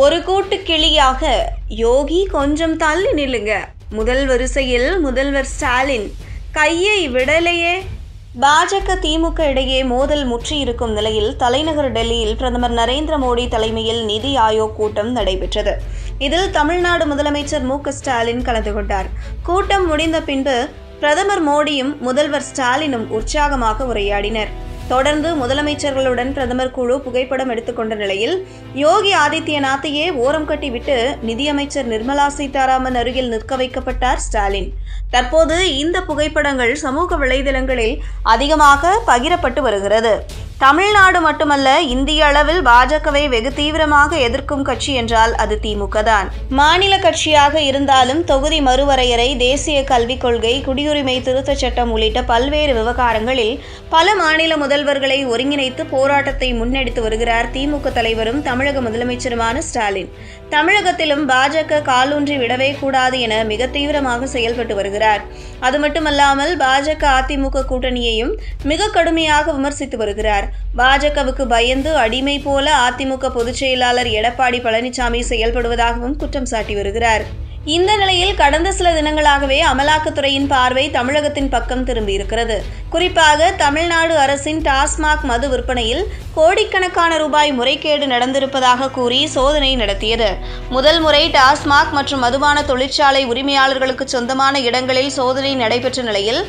ஒரு கூட்டு கிளியாக யோகி கொஞ்சம் தள்ளி நில்லுங்க. முதல் வரிசையில் முதல்வர் ஸ்டாலின் கையை விடலையே. பாஜக திமுக இடையே மோதல் முற்றியிருக்கும் நிலையில் தலைநகர் டெல்லியில் பிரதமர் நரேந்திர மோடி தலைமையில் நிதி ஆயோக் கூட்டம் நடைபெற்றது. இதில் தமிழ்நாடு முதலமைச்சர் மு ஸ்டாலின் கலந்து கொண்டார். கூட்டம் முடிந்த பின்பு பிரதமர் மோடியும் முதல்வர் ஸ்டாலினும் உற்சாகமாக உரையாடினர். தொடர்ந்து முதலமைச்சர்களுடன் பிரதமர் குழு புகைப்படம் எடுத்துக்கொண்ட நிலையில் யோகி ஆதித்யநாத்தையே ஓரம் கட்டிவிட்டு நிதியமைச்சர் நிர்மலா சீதாராமன் அருகில் நிற்க வைக்கப்பட்டார் ஸ்டாலின். தற்போது இந்த புகைப்படங்கள் சமூக வலைதளங்களில் அதிகமாக பகிரப்பட்டு வருகிறது. தமிழ்நாடு மட்டுமல்ல இந்திய அளவில் பாஜகவை வெகு தீவிரமாக எதிர்க்கும் கட்சி என்றால் அது திமுக தான் மாநில கட்சியாக இருந்தாலும் தொகுதி மறுவரையறை தேசிய கல்விக் கொள்கை குடியுரிமை திருத்தச் சட்டம் உள்ளிட்ட பல்வேறு விவகாரங்களில் பல மாநில முதல்வர்களை ஒருங்கிணைத்து போராட்டத்தை முன்னெடுத்து வருகிறார் திமுக தலைவரும் தமிழக முதலமைச்சருமான ஸ்டாலின். தமிழகத்திலும் பாஜக காலூன்றி விடவே கூடாது என மிக தீவிரமாக செயல்பட்டு வருகிறார். அது மட்டுமல்லாமல் பாஜக அதிமுக கூட்டணியையும் மிக கடுமையாக விமர்சித்து வருகிறார். பாஜகவுக்கு பயந்து அடிமை போல அதிமுக பொதுச் செயலாளர் எடப்பாடி பழனிசாமி செயல்படுவதாகவும் குற்றம் சாட்டி வருகிறார். இந்த நிலையில் கடந்த சில தினங்களாகவே அமலாக்கத்துறையின் பார்வை தமிழகத்தின் பக்கம் திரும்பியிருக்கிறது. குறிப்பாக தமிழ்நாடு அரசின் டாஸ்மாக் மது விற்பனையில் கோடிக்கணக்கான ரூபாய் முறைகேடு நடந்திருப்பதாக கூறி சோதனை நடத்தியது. முதல் முறை டாஸ்மாக் மற்றும் மதுபான தொழிற்சாலை உரிமையாளர்களுக்கு சொந்தமான இடங்களில் சோதனை நடைபெற்ற நிலையில்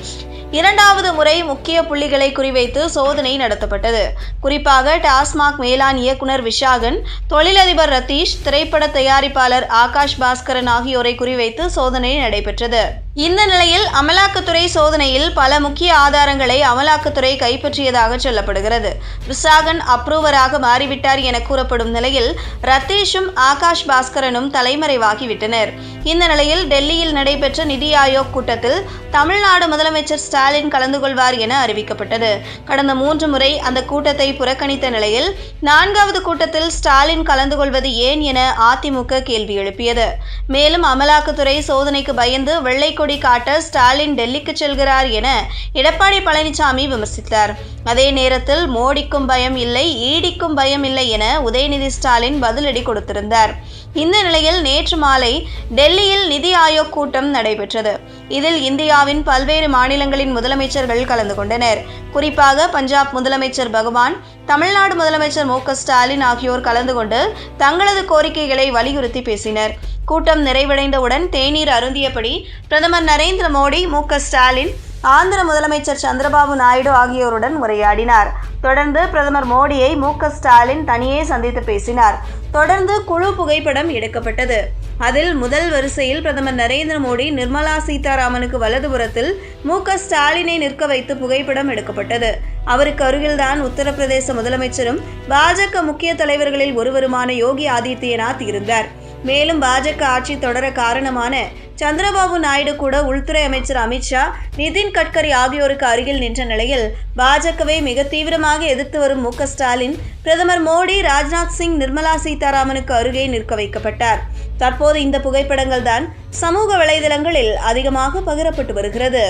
இரண்டாவது முறை முக்கிய புள்ளிகளை குறிவைத்து சோதனை நடத்தப்பட்டது. குறிப்பாக டாஸ்மாக் மேலாண் இயக்குனர் விஷாகன் தொழிலதிபர் ரத்தீஷ் திரைப்பட தயாரிப்பாளர் ஆகாஷ் பாஸ்கரன் ஆகியோரை குறிவைத்து சோதனை நடைபெற்றது. இந்த நிலையில் அமலாக்கத்துறை சோதனையில் பல முக்கிய ஆதாரங்களை அமலாக்கத்துறை கைப்பற்றியதாக சொல்லப்படுகிறது. விசாகன் அப்ரூவராக மாறிவிட்டார் என கூறப்படும் நிலையில் ரத்தீஷும் ஆகாஷ் பாஸ்கரனும் தலைமறைவாகிவிட்டனர். இந்த நிலையில் டெல்லியில் நடைபெற்ற நிதி ஆயோக் கூட்டத்தில் தமிழ்நாடு முதலமைச்சர் ஸ்டாலின் கலந்து கொள்வார் என அறிவிக்கப்பட்டது. கடந்த மூன்று முறை அந்த கூட்டத்தை புறக்கணித்த நிலையில் நான்காவது கூட்டத்தில் ஸ்டாலின் கலந்து கொள்வது ஏன் என அதிமுக கேள்வி எழுப்பியது. மேலும் அமலாக்கத்துறை சோதனைக்கு பயந்து வெள்ளை கொடி காட்ட ஸ்டாலின் டெல்லிக்கு செல்கிறார் என எடப்பாடி பழனிசாமி விமர்சித்தார். அதே நேரத்தில் மோடிக்கும் பயம் இல்லை ஈடிக்கும் பயம் இல்லை என உதயநிதி ஸ்டாலின் பதிலடி கொடுத்திருந்தார். இந்த நிலையில் நேற்று மாலை டெல்லியில் நிதி ஆயோக் கூட்டம் நடைபெற்றது. இதில் இந்தியாவின் பல்வேறு மாநிலங்களின் முதலமைச்சர்கள் கலந்து கொண்டனர். குறிப்பாக பஞ்சாப் முதலமைச்சர் பகவான் தமிழ்நாடு முதலமைச்சர் மு ஸ்டாலின் ஆகியோர் கலந்து கொண்டு தங்களது கோரிக்கைகளை வலியுறுத்தி பேசினர். கூட்டம் நிறைவடைந்தவுடன் தேநீர் அருந்தியபடி பிரதமர் நரேந்திர மோடி மு ஸ்டாலின் ஆந்திர முதலமைச்சர் சந்திரபாபு நாயுடு ஆகியோருடன் உரையாடினார். தொடர்ந்து பிரதமர் மோடியை மு ஸ்டாலின் தனியே சந்தித்து பேசினார். தொடர்ந்து குழு புகைப்படம் எடுக்கப்பட்டது. அதில் முதல் வரிசையில் பிரதமர் நரேந்திர மோடி நிர்மலா சீதாராமனுக்கு வலதுபுறத்தில் மு க ஸ்டாலினை நிற்க வைத்து புகைப்படம் எடுக்கப்பட்டது. அவருக்கு அருகில்தான் உத்தரப்பிரதேச முதலமைச்சரும் பாஜக முக்கிய தலைவர்களில் ஒருவருமான யோகி ஆதித்யநாத் இருந்தார். மேலும் பாஜக ஆட்சி தொடர காரணமான சந்திரபாபு நாயுடு கூட உள்துறை அமைச்சர் அமித்ஷா நிதின் கட்கரி ஆகியோருக்கு அருகில் நின்ற நிலையில் பாஜகவை மிக தீவிரமாக எதிர்த்து வரும் மு ஸ்டாலின் பிரதமர் மோடி ராஜ்நாத் சிங் நிர்மலா சீதாராமனுக்கு அருகே நிற்க வைக்கப்பட்டார். தற்போது இந்த புகைப்படங்கள் தான் சமூக வலைதளங்களில் அதிகமாக பகிரப்பட்டு வருகிறது.